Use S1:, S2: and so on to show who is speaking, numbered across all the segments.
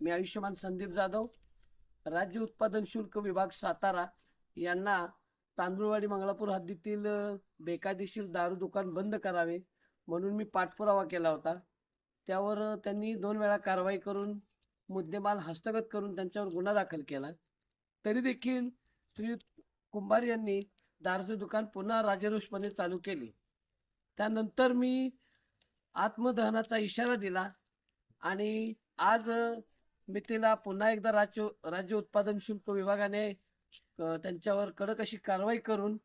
S1: मी आयुष्यमान संदीप जाधव राज्य उत्पादन शुल्क विभाग सातारा यांना तांदूळवाडी मंगळापूर हद्दीतील बेकायदेशीर दारू दुकान बंद करावे म्हणून मी पाठपुरावा केला होता. त्यावर त्यांनी दोन वेळा कारवाई करून मुद्देमाल हस्तगत करून त्यांच्यावर गुन्हा दाखल केला. तरी देखील श्री कुंभार यांनी दारूचे दुकान पुन्हा राजरोषपणे चालू केले. त्यानंतर मी आत्मदहनाचा इशारा दिला आणि आज मितीला पुन्हा एकदा राज्य राज्य उत्पादन शुल्क विभागाने त्यांच्यावर कडक अशी कारवाई करून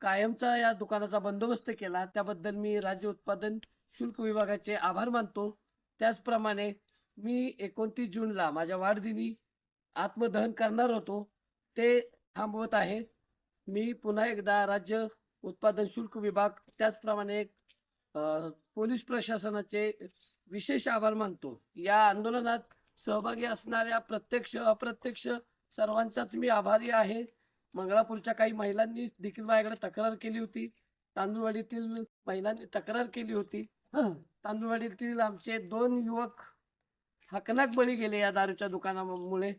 S1: कायमचा या दुकानाचा बंदोबस्त केला. त्याबद्दल मी राज्य उत्पादन शुल्क विभागाचे आभार मानतो. त्याचप्रमाणे मी एकोणतीस जूनला माझ्या वाढदिनी आत्मदहन करणार होतो. ते थांबवत आहे. मी पुन्हा एकदा राज्य उत्पादन शुल्क विभाग त्याचप्रमाणे पोलीस प्रशासनाचे विशेष आभार मानतो. या आंदोलनात सहभागी असणाऱ्या प्रत्यक्ष अप्रत्यक्ष सर्वांचाच मी आभारी आहे. मंगळापूरच्या काही महिलांनी देखील माझ्याकडे तक्रार केली होती. तांदूळवाडीतील महिलांनी तक्रार केली होती. तांदूळवाडीतील आमचे दोन युवक हकनाक बळी गेले या दारूच्या दुकानामुळे.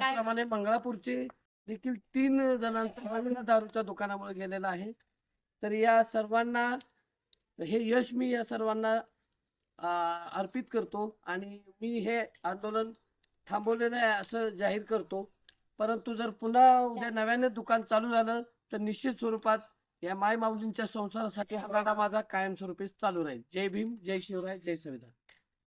S1: त्याचप्रमाणे मंगळापूरचे देखील तीन जणांचा दारूच्या दुकानामुळे गेलेला आहे. तर या सर्वांना हे यश मी या सर्वांना अर्पित करतो आणि मी हे आंदोलन थांबवलेलं आहे असं जाहीर करतो. परंतु जर पुन्हा उद्या नव्याने दुकान चालू झालं तर निश्चित स्वरूपात या माय माऊलींच्या संसारासाठी हा लढा माझा कायमस्वरूपी चालू राहील. जय भीम जय शिवराय जय संविधान.